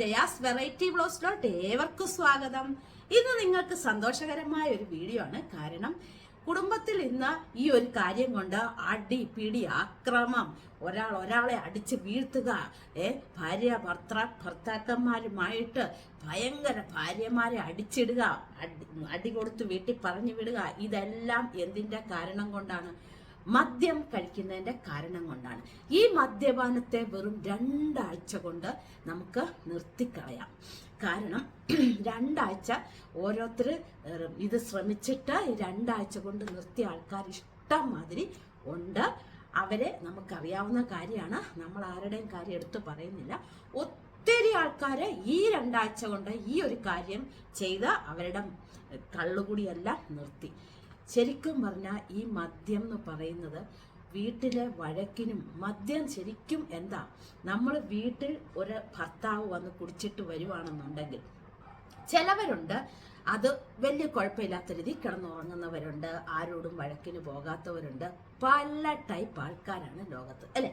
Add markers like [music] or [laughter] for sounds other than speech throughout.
Jaya's variety ബ്ലോസിലോട്ട് ഏവർക്കും സ്വാഗതം. ഇന്ന് നിങ്ങൾക്ക് സന്തോഷകരമായ ഒരു വീഡിയോ ആണ്. കാരണം കുടുംബത്തിൽ ഇന്ന് ഈ ഒരു കാര്യം കൊണ്ട് അടി പിടി ആക്രമം ഒരാൾ ഒരാളെ അടിച്ച് വീഴ്ത്തുക ഏ ഭാര്യ ഭർത്ത ഭർത്താക്കന്മാരുമായിട്ട് ഭയങ്കര ഭാര്യമാരെ അടിച്ചിടുക അടി അടി കൊടുത്ത് വീട്ടിൽ പറഞ്ഞു വിടുക ഇതെല്ലാം എന്തിന്റെ കാരണം കൊണ്ടാണ്? മദ്യം കഴിക്കുന്നതിന്റെ കാരണം കൊണ്ടാണ്. ഈ മദ്യപാനത്തെ വെറും രണ്ടാഴ്ച കൊണ്ട് നമുക്ക് നിർത്തിക്കളയാം. കാരണം [clears throat] രണ്ടാഴ്ച ഓരോരുത്തർ ഇത് ശ്രമിച്ചിട്ട് രണ്ടാഴ്ച കൊണ്ട് നിർത്തിയ ആൾക്കാർ ഇഷ്ടം മാതിരി ഉണ്ട്. അവരെ നമുക്കറിയാവുന്ന കാര്യമാണ്. നമ്മൾ ആരുടെയും കാര്യം എടുത്തു പറയുന്നില്ല. ഒത്തിരി ആൾക്കാർ ഈ രണ്ടാഴ്ച കൊണ്ട് ഈ ഒരു കാര്യം ചെയ്ത് അവരുടെ കള്ളുകൂടിയെല്ലാം നിർത്തി. ശരിക്കും പറഞ്ഞാൽ ഈ മദ്യം എന്ന് പറയുന്നത് വീട്ടിലെ വഴക്കിനും മദ്യം ശരിക്കും എന്താ? നമ്മൾ വീട്ടിൽ ഒരു ഭർത്താവ് വന്ന് കുടിച്ചിട്ട് വരുവാണെന്നുണ്ടെങ്കിൽ ചിലവരുണ്ട് അത് വലിയ കുഴപ്പമില്ലാത്ത രീതി കിടന്നുറങ്ങുന്നവരുണ്ട് ആരോടും വഴക്കിന് പോകാത്തവരുണ്ട്. പല ടൈപ്പ് ആൾക്കാരാണ് ലോകത്ത് അല്ലെ?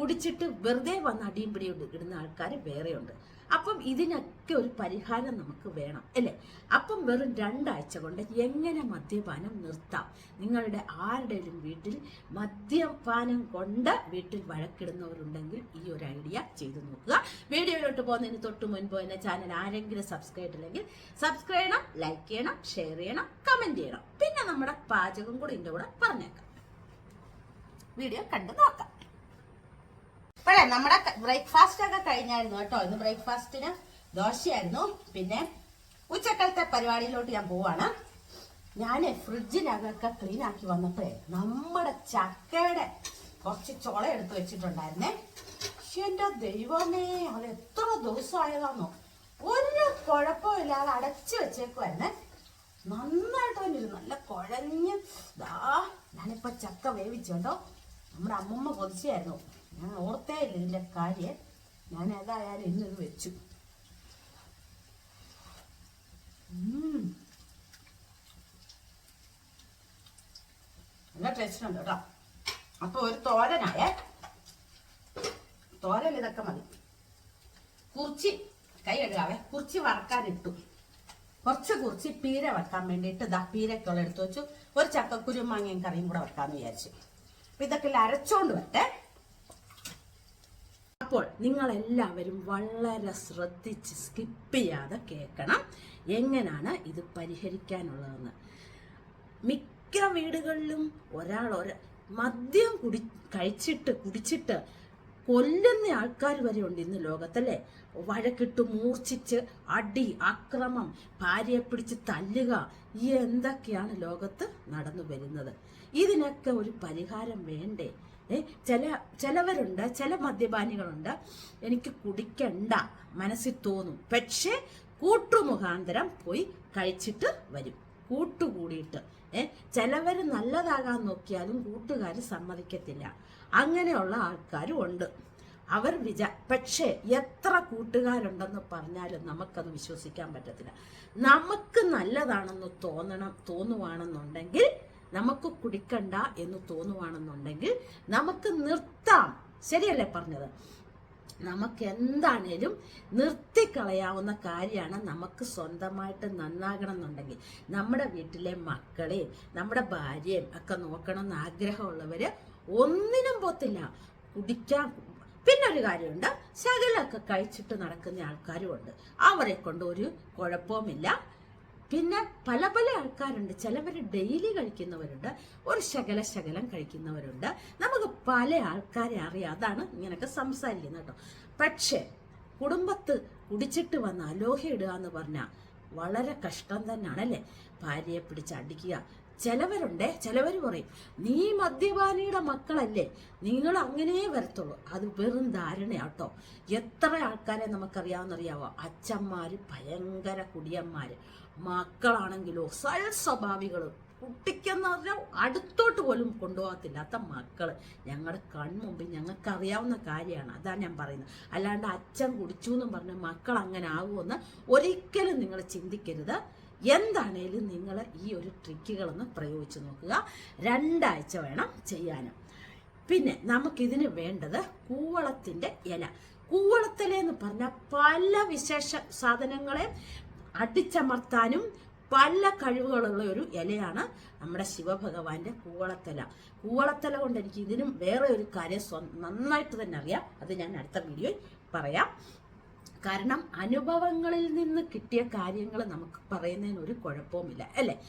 കുടിച്ചിട്ട് വെറുതെ വന്ന് അടിയും പിടിയും ഇടുന്ന ആൾക്കാർ വേറെയുണ്ട്. അപ്പം ഇതിനൊക്കെ ഒരു പരിഹാരം നമുക്ക് വേണം അല്ലേ? അപ്പം വെറും രണ്ടാഴ്ച കൊണ്ട് എങ്ങനെ മദ്യപാനം നിർത്താം? നിങ്ങളുടെ ആരുടെയും വീട്ടിൽ മദ്യപാനം കൊണ്ട് വീട്ടിൽ വഴക്കിടുന്നവരുണ്ടെങ്കിൽ ഈ ഒരു ഐഡിയ ചെയ്തു നോക്കുക. വീഡിയോയിലോട്ട് പോകുന്നതിന് തൊട്ട് മുൻപ് തന്നെ ചാനൽ ആരെങ്കിലും സബ്സ്ക്രൈബ് ഇല്ലെങ്കിൽ സബ്സ്ക്രൈബ് ചെയ്യണം ലൈക്ക് ചെയ്യണം ഷെയർ ചെയ്യണം കമന്റ് ചെയ്യണം. പിന്നെ നമ്മുടെ പാചകം കൂടി ഇതിന്റെ കൂടെ പറഞ്ഞേക്കാം. വീഡിയോ കണ്ടു നോക്കാം. ഇപ്പോഴേ നമ്മുടെ ബ്രേക്ക്ഫാസ്റ്റ് ഒക്കെ കഴിഞ്ഞായിരുന്നു കേട്ടോ. ഇന്ന് ബ്രേക്ക്ഫാസ്റ്റിന് ദോശയായിരുന്നു. പിന്നെ ഉച്ചക്കാലത്തെ പരിപാടിയിലോട്ട് ഞാൻ പോവാണ്. ഞാൻ ഫ്രിഡ്ജിനകൊക്കെ ക്ലീൻ ആക്കി വന്നപ്പോഴേ നമ്മുടെ ചക്കയുടെ കുറച്ച് ചോള എടുത്ത് വെച്ചിട്ടുണ്ടായിരുന്നേ. പക്ഷെ എന്റെ ദൈവമേ അത് എത്ര ദിവസമായതാന്നോ. ഒരു കുഴപ്പമില്ലാതെ അടച്ചു വെച്ചേക്കുമായിരുന്നേ നന്നായിട്ട് വന്നിരുന്നു. നല്ല കുഴഞ്ഞ്. ദാ ചക്ക വേവിച്ചുണ്ടോ നമ്മുടെ അമ്മമ്മ കൊതിച്ചായിരുന്നു. ഞാൻ ഓർത്തേ ഇല്ല ഇതിന്റെ കാര്യം. ഞാൻ ഏതായാലും ഇന്നത് വെച്ചു. നല്ല ടേസ്റ്റ് ഉണ്ട് കേട്ടോ. അപ്പൊ ഒരു തോരനായ. തോരൻ ഇതൊക്കെ മതി. കുറിച്ചി കൈ കഴുകാവേ. കുറിച്ചി വറക്കാനിട്ടു. കുറച്ച് കുറിച്ച് പീര വെക്കാൻ വേണ്ടിയിട്ട് ദാ പീരക്കുള്ള എടുത്തു വെച്ചു. ഒരു ചക്കക്കുരു മാങ്ങയും കറിയും കൂടെ വെക്കാമെന്ന് വിചാരിച്ചു. അപ്പൊ ഇതൊക്കെ അരച്ചോണ്ട് വരട്ടെ. അപ്പോൾ നിങ്ങളെല്ലാവരും വളരെ ശ്രദ്ധിച്ച് സ്കിപ്പ് ചെയ്യാതെ കേൾക്കണം. എങ്ങനെയാണ് ഇത് പരിഹരിക്കാനുള്ളതെന്ന്. മിക്ക വീടുകളിലും ഒരാൾ ഒരു മദ്യം കുടി കഴിച്ചിട്ട് കുടിച്ചിട്ട് കൊല്ലുന്ന ആൾക്കാർ വരെ ഉണ്ട് ഇന്ന് ലോകത്തല്ലേ? വഴക്കിട്ട് മൂർച്ഛിച്ച് അടി അക്രമം ഭാര്യയെ പിടിച്ച് തല്ലുക എന്തൊക്കെയാണ് ലോകത്ത് നടന്നു വരുന്നത്? ഇതിനൊക്കെ ഒരു പരിഹാരം വേണ്ടേ? ചില ചിലവരുണ്ട് ചില മദ്യപാനികളുണ്ട്. എനിക്ക് കുടിക്കണ്ട മനസ്സിൽ തോന്നും. പക്ഷേ കൂട്ടുമുഖാന്തരം പോയി കഴിച്ചിട്ട് വരും. കൂട്ടുകൂടിയിട്ട്. ഏ ചിലവർ നല്ലതാകാൻ നോക്കിയാലും കൂട്ടുകാർ സമ്മതിക്കത്തില്ല. അങ്ങനെയുള്ള ആൾക്കാരും ഉണ്ട്. അവർ വിചാ പക്ഷേ എത്ര കൂട്ടുകാരുണ്ടെന്ന് പറഞ്ഞാലും നമുക്കത് വിശ്വസിക്കാൻ പറ്റത്തില്ല. നമുക്ക് നല്ലതാണെന്ന് തോന്നണം തോന്നുവാണെന്നുണ്ടെങ്കിൽ നമുക്ക് കുടിക്കണ്ട എന്ന് തോന്നുവാണെന്നുണ്ടെങ്കിൽ നമുക്ക് നിർത്താം. ശരിയല്ലേ പറഞ്ഞത്? നമുക്ക് എന്താണേലും നിർത്തിക്കളയാവുന്ന കാര്യമാണ് നമുക്ക് സ്വന്തമായിട്ട് നന്നാകണം എന്നുണ്ടെങ്കിൽ നമ്മുടെ വീട്ടിലെ മക്കളെയും നമ്മുടെ ഭാര്യയും ഒക്കെ നോക്കണം എന്ന് ആഗ്രഹമുള്ളവര് ഒന്നിനും പോത്തില്ല. കുടിക്കാൻ പിന്നെ ഒരു കാര്യമുണ്ട്. ശകലൊക്കെ കഴിച്ചിട്ട് നടക്കുന്ന ആൾക്കാരും ഉണ്ട് അവരെ കൊണ്ട് ഒരു കുഴപ്പവുമില്ല. പിന്നെ പല പല ആൾക്കാരുണ്ട്. ചിലവർ ഡെയിലി കഴിക്കുന്നവരുണ്ട്. ഒരു ശകല ശകലം കഴിക്കുന്നവരുണ്ട്. നമുക്ക് പല ആൾക്കാരെ അറിയാം. അതാണ് ഇങ്ങനെയൊക്കെ സംസാരിക്കുന്നത് കേട്ടോ. പക്ഷേ കുടുംബത്ത് കുടിച്ചിട്ട് വന്ന് അലോഹ ഇടുക എന്ന് പറഞ്ഞാൽ വളരെ കഷ്ടം തന്നെയാണ് അല്ലേ? ഭാര്യയെ പിടിച്ച് അടിക്കുക ചിലവരുണ്ടേ ചിലവർ പറയും നീ മദ്യപാനിയുടെ മക്കളല്ലേ നിങ്ങൾ അങ്ങനെ വരത്തുള്ളൂ. അത് വെറും ധാരണയാട്ടോ. എത്ര ആൾക്കാരെ നമുക്കറിയാവുന്നറിയാവോ? അച്ഛന്മാർ ഭയങ്കര കുടിയന്മാർ മക്കളാണെങ്കിലോ സൽ സ്വഭാവികൾ കുട്ടിക്കെന്ന് പറഞ്ഞാൽ അടുത്തോട്ട് പോലും കൊണ്ടുപോകത്തില്ലാത്ത മക്കൾ ഞങ്ങളുടെ കൺമുമ്പിൽ ഞങ്ങൾക്ക് അറിയാവുന്ന കാര്യമാണ് അതാ ഞാൻ പറയുന്നത്. അല്ലാണ്ട് അച്ഛൻ കുടിച്ചു എന്നും പറഞ്ഞ് മക്കൾ അങ്ങനെ ആകുമെന്ന് ഒരിക്കലും നിങ്ങൾ ചിന്തിക്കരുത്. എന്താണേലും നിങ്ങൾ ഈ ഒരു ട്രിക്കുകളൊന്ന് പ്രയോഗിച്ച് നോക്കുക. രണ്ടാഴ്ച വേണം ചെയ്യാനും. പിന്നെ നമുക്കിതിന് വേണ്ടത് കൂവളത്തിന്റെ ഇല. കൂവളത്തില എന്ന് പറഞ്ഞാൽ പല വിശേഷ സാധനങ്ങളെ അടിച്ചമർത്താനും പല കഴിവുകളുള്ള ഒരു ഇലയാണ് നമ്മുടെ ശിവഭഗവാന്റെ കൂവളത്തല. കൂവളത്തല കൊണ്ട് എനിക്ക് ഇതിനും വേറെ ഒരു കാര്യം നന്നായിട്ട് തന്നെ അറിയാം. അത് ഞാൻ അടുത്ത വീഡിയോയിൽ പറയാം. കാരണം അനുഭവങ്ങളിൽ നിന്ന് കിട്ടിയ കാര്യങ്ങൾ നമുക്ക് പറയുന്നതിന് ഒരു കുഴപ്പവുമില്ല അല്ലേ?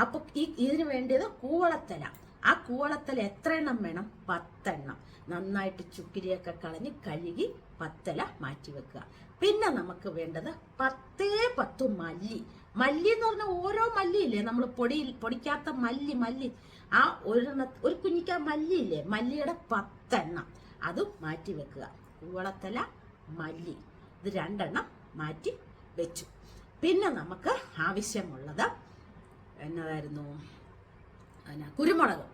അപ്പൊ ഈ ഇതിന് വേണ്ടിയത് കൂവളത്തല. ആ കൂവളത്തല എത്ര എണ്ണം വേണം? പത്തെണ്ണം. നന്നായിട്ട് ചുക്കിരിയൊക്കെ കളഞ്ഞ് കഴുകി പത്തല മാറ്റി വെക്കുക. പിന്നെ നമുക്ക് വേണ്ടത് പത്തേ പത്ത് മല്ലി. മല്ലി എന്ന് പറഞ്ഞാൽ ഓരോ മല്ലിയില്ലേ? നമ്മൾ പൊടി പൊടിക്കാത്ത മല്ലി മല്ലി. ആ ഒരെണ്ണ ഒരു കുഞ്ഞിക്ക മല്ലിയില്ലേ? മല്ലിയുടെ പത്തെണ്ണം. അതും മാറ്റി വെക്കുക. കൂവളത്തല മല്ലി. ഇത് രണ്ടെണ്ണം മാറ്റി വെച്ചു. പിന്നെ നമുക്ക് ആവശ്യമുള്ളത് എന്നതായിരുന്നു എന്നാ കുരുമുളക്.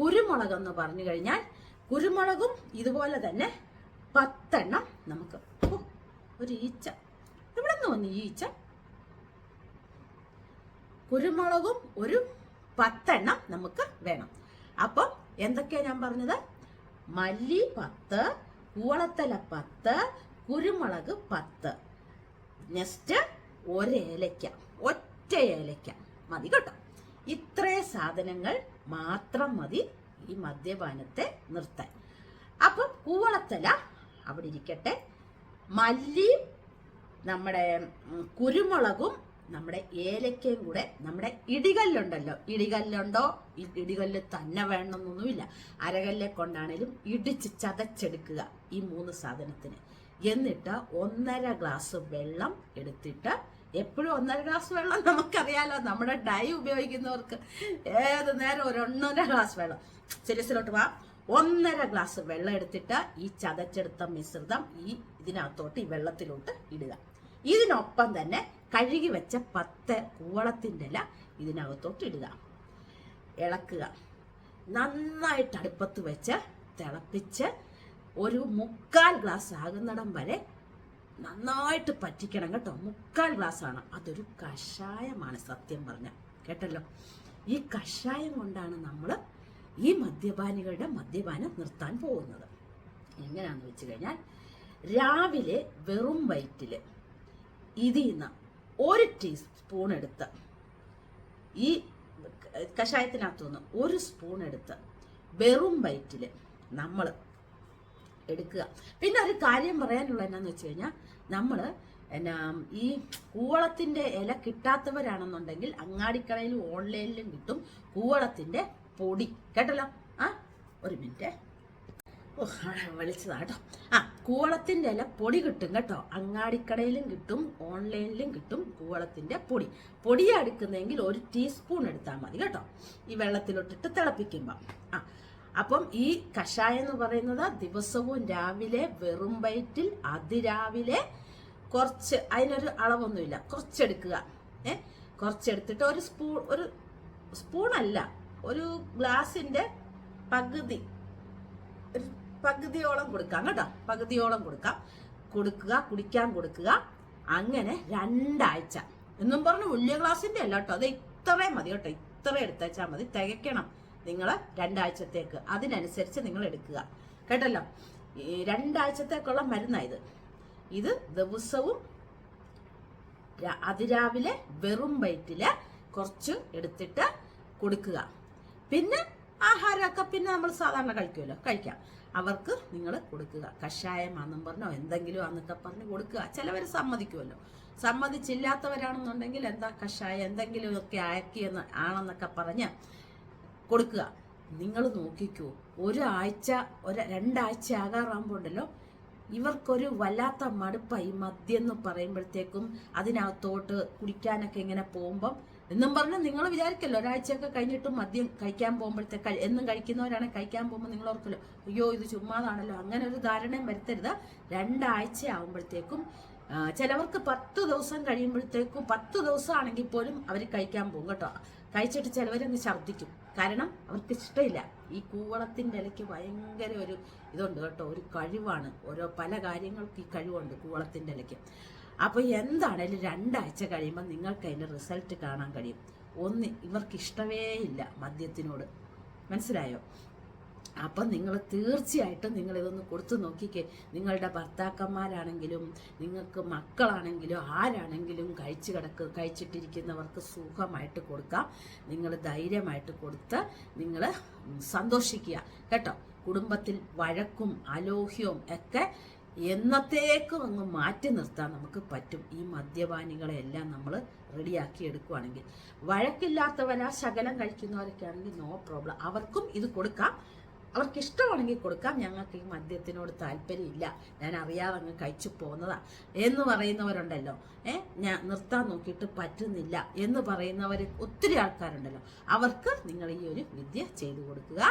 കുരുമുളക് എന്ന് പറഞ്ഞു കഴിഞ്ഞാൽ കുരുമുളകും ഇതുപോലെ തന്നെ പത്തെണ്ണം നമുക്ക്. ഒരു ഈച്ച. ഇവിടെ നിന്ന് വന്നു ഈച്ച. കുരുമുളകും ഒരു പത്തെണ്ണം നമുക്ക് വേണം. അപ്പം എന്തൊക്കെയാ ഞാൻ പറഞ്ഞത്? മല്ലി പത്ത് കൂളത്തല പത്ത് കുരുമുളക് പത്ത്. നെക്സ്റ്റ് ഒരേലയ്ക്ക ഒറ്റ ഏലയ്ക്ക. മതി കേട്ടോ. ഇത്രേ സാധനങ്ങൾ മാത്രം മതി ഈ മദ്യപാനത്തെ നിർത്താൻ. അപ്പം കൂവളത്തല അവിടെ ഇരിക്കട്ടെ. മല്ലിയും നമ്മുടെ കുരുമുളകും നമ്മുടെ ഏലക്കയും കൂടെ നമ്മുടെ ഇടികല്ലുണ്ടല്ലോ. ഇടികല്ലുണ്ടോ? ഇടികല്ല് തന്നെ വേണമെന്നൊന്നുമില്ല. അരകല്ലെ കൊണ്ടാണേലും ഇടിച്ച് ചതച്ചെടുക്കുക ഈ മൂന്ന് സാധനത്തിന്. എന്നിട്ട് ഒന്നര ഗ്ലാസ് വെള്ളം എടുത്തിട്ട് എപ്പോഴും ഒന്നര ഗ്ലാസ് വെള്ളം നമുക്കറിയാലോ. നമ്മുടെ ഡൈ ഉപയോഗിക്കുന്നവർക്ക് ഏത് നേരം ഒരു ഒന്നര ഗ്ലാസ് വെള്ളം. സിരിസിലോട്ട് വാ. ഒന്നര ഗ്ലാസ് വെള്ളം എടുത്തിട്ട് ഈ ചതച്ചെടുത്ത മിശ്രിതം ഈ ഇതിനകത്തോട്ട് ഈ വെള്ളത്തിലോട്ട് ഇടുക. ഇതിനൊപ്പം തന്നെ കഴുകി വെച്ച പത്ത് കൂവളത്തിന്റെ ഇല ഇതിനകത്തോട്ട് ഇടുക. ഇളക്കുക. നന്നായിട്ട് അടുപ്പത്ത് വെച്ച് തിളപ്പിച്ച് ഒരു മുക്കാൽ ഗ്ലാസ് ആകുന്നിടം വരെ നന്നായിട്ട് പറ്റിക്കണം കേട്ടോ. മുക്കാൽ ഗ്ലാസ് ആണ്. അതൊരു കഷായമാണ് സത്യം പറഞ്ഞ. കേട്ടല്ലോ? ഈ കഷായം കൊണ്ടാണ് നമ്മൾ ഈ മദ്യപാനികളുടെ മദ്യപാനം നിർത്താൻ പോകുന്നത്. എങ്ങനെയാണെന്ന് വെച്ച് കഴിഞ്ഞാൽ രാവിലെ വെറും വയറ്റിൽ ഇതിൽ നിന്ന് ഒരു ടീസ്പൂൺ എടുത്ത് ഈ കഷായത്തിനകത്തുനിന്ന് ഒരു സ്പൂൺ എടുത്ത് വെറും വയറ്റിൽ നമ്മൾ എടുക്കുക. പിന്നെ ഒരു കാര്യം പറയാനുള്ള എന്നാന്ന് വെച്ച് കഴിഞ്ഞാൽ നമ്മൾ എന്നാ ഈ കൂവളത്തിന്റെ ഇല കിട്ടാത്തവരാണെന്നുണ്ടെങ്കിൽ അങ്ങാടിക്കടയിലും ഓൺലൈനിലും കിട്ടും കൂവളത്തിന്റെ പൊടി. കേട്ടല്ലോ? ആ ഒരു മിനിറ്റ്. വിളിച്ചതാട്ടോ ആ കൂവളത്തിന്റെ ഇല പൊടി കിട്ടും കേട്ടോ. അങ്ങാടിക്കടയിലും കിട്ടും ഓൺലൈനിലും കിട്ടും കൂവളത്തിന്റെ പൊടി. പൊടിയാ എടുക്കുന്നെങ്കിൽ ഒരു ടീസ്പൂൺ എടുത്താൽ മതി കേട്ടോ. ഈ വെള്ളത്തിലോട്ടിട്ട് തിളപ്പിക്കുമ്പോൾ ആ അപ്പം ഈ കഷായം എന്ന് പറയുന്നത് ദിവസവും രാവിലെ വെറും വയറ്റിൽ അതിരാവിലെ കുറച്ച് അതിനൊരു അളവൊന്നുമില്ല. കുറച്ചെടുക്കുക. ഏ? കുറച്ചെടുത്തിട്ട് ഒരു സ്പൂൺ ഒരു സ്പൂണല്ല ഒരു ഗ്ലാസിന്റെ പകുതി ഒരു പകുതിയോളം കൊടുക്കാം കേട്ടോ. പകുതിയോളം കൊടുക്കാം. കൊടുക്കുക കുടിക്കാൻ കൊടുക്കുക. അങ്ങനെ രണ്ടാഴ്ച. എന്നും പറഞ്ഞു വലിയ ഗ്ലാസിന്റെ അല്ല കേട്ടോ. അത് ഇത്രയും മതി കേട്ടോ. ഇത്ര എടുത്തേച്ചാൽ മതി. തികയ്ക്കണം. നിങ്ങൾ രണ്ടാഴ്ചത്തേക്ക്. അതിനനുസരിച്ച് നിങ്ങൾ എടുക്കുക. കേട്ടല്ലോ? രണ്ടാഴ്ചത്തേക്കുള്ള മരുന്നാണ് ഇത്. ദിവസവും അതിരാവിലെ വെറും വയറ്റിൽ കുറച്ച് എടുത്തിട്ട് കൊടുക്കുക. പിന്നെ ആഹാരമൊക്കെ പിന്നെ നമ്മൾ സാധാരണ കഴിക്കുമല്ലോ? കഴിക്കാം. അവർക്ക് നിങ്ങൾ കൊടുക്കുക. കഷായമാണെന്നും പറഞ്ഞോ എന്തെങ്കിലും ആന്നൊക്കെ പറഞ്ഞ് കൊടുക്കുക. ചിലവർ സമ്മതിക്കുമല്ലോ. സമ്മതിച്ചില്ലാത്തവരാണെന്നുണ്ടെങ്കിൽ എന്താ കഷായം? എന്തെങ്കിലുമൊക്കെ ആക്കിയെന്ന് ആണെന്നൊക്കെ പറഞ്ഞ് കൊടുക്കുക. നിങ്ങൾ നോക്കിക്കൂ ഒരാഴ്ച ഒരു രണ്ടാഴ്ച ആകാറാകുമ്പോൾ ഉണ്ടല്ലോ ഇവർക്കൊരു വല്ലാത്ത മടുപ്പായി മദ്യം എന്ന് പറയുമ്പോഴത്തേക്കും അതിനകത്തോട്ട് കുടിക്കാനൊക്കെ ഇങ്ങനെ പോകുമ്പം എന്നും പറഞ്ഞ് നിങ്ങൾ വിചാരിക്കല്ലോ ഒരാഴ്ചയൊക്കെ കഴിഞ്ഞിട്ടും മദ്യം കഴിക്കാൻ പോകുമ്പോഴത്തേക്ക് എന്നും കഴിക്കുന്നവരാണ് കഴിക്കാൻ പോകുമ്പോൾ നിങ്ങൾ ഓർക്കല്ലോ അയ്യോ ഇത് ചുമ്മാതാണല്ലോ. അങ്ങനെ ഒരു ധാരണയും വരുത്തരുത്. രണ്ടാഴ്ച ആകുമ്പോഴത്തേക്കും ചിലവർക്ക് പത്ത് ദിവസം കഴിയുമ്പോഴത്തേക്കും പത്ത് ദിവസം ആണെങ്കിൽ പോലും അവർ കഴിക്കാൻ പോകും കേട്ടോ. കഴിച്ചിട്ട് ചിലവരങ്ങ് ഛർദ്ദിക്കും. കാരണം അവർക്ക് ഇഷ്ടമില്ല. ഈ കൂവളത്തിന്റെ ഇലയ്ക്ക് ഭയങ്കര ഒരു ഇതുണ്ട് കേട്ടോ. ഒരു കഴിവാണ്. ഓരോ പല കാര്യങ്ങൾക്ക് ഈ കഴിവുണ്ട് കൂവളത്തിന്റെ ഇലയ്ക്ക്. അപ്പോൾ എന്താണേലും രണ്ടാഴ്ച കഴിയുമ്പോൾ നിങ്ങൾക്ക് അതിന്റെ റിസൾട്ട് കാണാൻ കഴിയും. ഒന്ന് ഇവർക്ക് ഇഷ്ടമേ ഇല്ല മദ്യത്തിനോട്. മനസ്സിലായോ? അപ്പം നിങ്ങൾ തീർച്ചയായിട്ടും നിങ്ങൾ ഇതൊന്ന് കൊടുത്തു നോക്കിക്കേ. നിങ്ങളുടെ ഭർത്താക്കന്മാരാണെങ്കിലും നിങ്ങൾക്ക് മക്കളാണെങ്കിലും ആരാണെങ്കിലും കഴിച്ചു കിടക്ക് കഴിച്ചിട്ടിരിക്കുന്നവർക്ക് സുഖമായിട്ട് കൊടുക്കാം. നിങ്ങൾ ധൈര്യമായിട്ട് കൊടുത്ത് നിങ്ങൾ സന്തോഷിക്കുക. കേട്ടോ? കുടുംബത്തിൽ വഴക്കും അലോഹ്യവും ഒക്കെ എന്നത്തേക്കും അങ്ങ് മാറ്റി നിർത്താൻ നമുക്ക് പറ്റും. ഈ മദ്യപാനികളെ എല്ലാം നമ്മൾ റെഡിയാക്കി എടുക്കുവാണെങ്കിൽ. വഴക്കില്ലാത്തവരാ ശകലം കഴിക്കുന്നവരൊക്കെ ആണെങ്കിൽ നോ പ്രോബ്ലം. അവർക്കും ഇത് കൊടുക്കാം. അവർക്ക് ഇഷ്ടമാണെങ്കിൽ കൊടുക്കാം. ഞങ്ങൾക്ക് ഈ മദ്യത്തിനോട് താല്പര്യമില്ല. ഞാൻ അറിയാതെ അങ്ങ് കഴിച്ചു പോന്നതാ. എന്ന് പറയുന്നവരുണ്ടല്ലോ. ഏ ഞാൻ നിർത്താൻ നോക്കിയിട്ട് പറ്റുന്നില്ല എന്ന് പറയുന്നവർ ഒത്തിരി ആൾക്കാരുണ്ടല്ലോ. അവർക്ക് നിങ്ങൾ ഈ ഒരു വിദ്യ ചെയ്തു കൊടുക്കുക.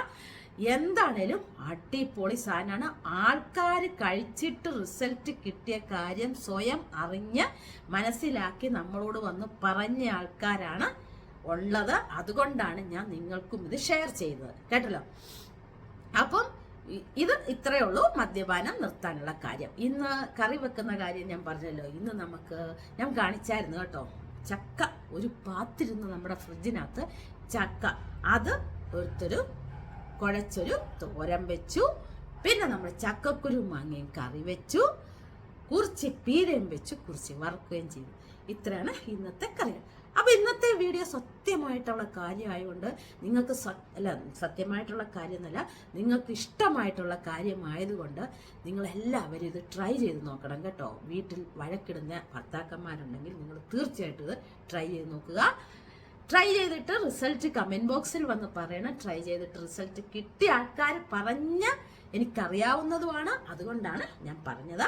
എന്താണേലും അടിപൊളി സാധനമാണ് ആൾക്കാർ കഴിച്ചിട്ട് റിസൾട്ട് കിട്ടിയ കാര്യം സ്വയം അറിഞ്ഞ് മനസ്സിലാക്കി നമ്മളോട് വന്ന് പറഞ്ഞ ആൾക്കാരാണ് ഉള്ളത്. അതുകൊണ്ടാണ് ഞാൻ നിങ്ങൾക്കും ഇത് ഷെയർ ചെയ്തത്. കേട്ടല്ലോ? അപ്പം ഇത് ഇത്രയേ ഉള്ളൂ മദ്യപാനം നിർത്താനുള്ള കാര്യം. ഇന്ന് കറി വെക്കുന്ന കാര്യം ഞാൻ പറഞ്ഞല്ലോ. ഇന്ന് നമുക്ക് ഞാൻ കാണിച്ചായിരുന്നു കേട്ടോ. ചക്ക ഒരു പാത്തിരുന്ന് നമ്മുടെ ഫ്രിഡ്ജിനകത്ത് ചക്ക. അത് ഒരുത്തൊരു കുഴച്ചൊരു തോരൻ വെച്ചു. പിന്നെ നമ്മൾ ചക്കക്കുരു മാങ്ങയും കറി വെച്ചു. കുറിച്ച് പീരയും വെച്ച് കുറിച്ച് വറുക്കുകയും ചെയ്തു. ഇത്രയാണ് ഇന്നത്തെ കറികൾ അപ്പൊ ഇന്നത്തെ വീഡിയോ സത്യമായിട്ടുള്ള കാര്യമായതുകൊണ്ട് നിങ്ങൾക്ക് അല്ല സത്യമായിട്ടുള്ള കാര്യമെന്നല്ല നിങ്ങൾക്ക് ഇഷ്ടമായിട്ടുള്ള കാര്യമായതുകൊണ്ട് നിങ്ങൾ എല്ലാവരും ഇത് ട്രൈ ചെയ്ത് നോക്കണം കേട്ടോ. വീട്ടിൽ വഴക്കിടുന്ന ഭർത്താക്കന്മാരുണ്ടെങ്കിൽ നിങ്ങൾ തീർച്ചയായിട്ടും ഇത് ട്രൈ ചെയ്ത് നോക്കുക. ട്രൈ ചെയ്തിട്ട് റിസൾട്ട് കമന്റ് ബോക്സിൽ വന്ന് പറയണം. ട്രൈ ചെയ്തിട്ട് റിസൾട്ട് കിട്ടിയ ആൾക്കാർ പറഞ്ഞ എനിക്കറിയാവുന്നതുമാണ്. അതുകൊണ്ടാണ് ഞാൻ പറഞ്ഞത്.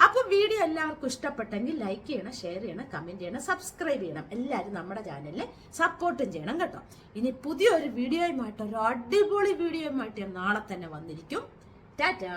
അപ്പോൾ വീഡിയോ എല്ലാവർക്കും ഇഷ്ടപ്പെട്ടെങ്കിൽ ലൈക്ക് ചെയ്യണം ഷെയർ ചെയ്യണം കമന്റ് ചെയ്യണം സബ്സ്ക്രൈബ് ചെയ്യണം. എല്ലാവരും നമ്മുടെ ചാനലിൽ സപ്പോർട്ടും ചെയ്യണം കേട്ടോ. ഇനി പുതിയൊരു വീഡിയോയുമായിട്ട് ഒരു അടിപൊളി വീഡിയോയുമായിട്ട് ഞാൻ നാളെ തന്നെ വന്നിരിക്കും. ടാറ്റാ.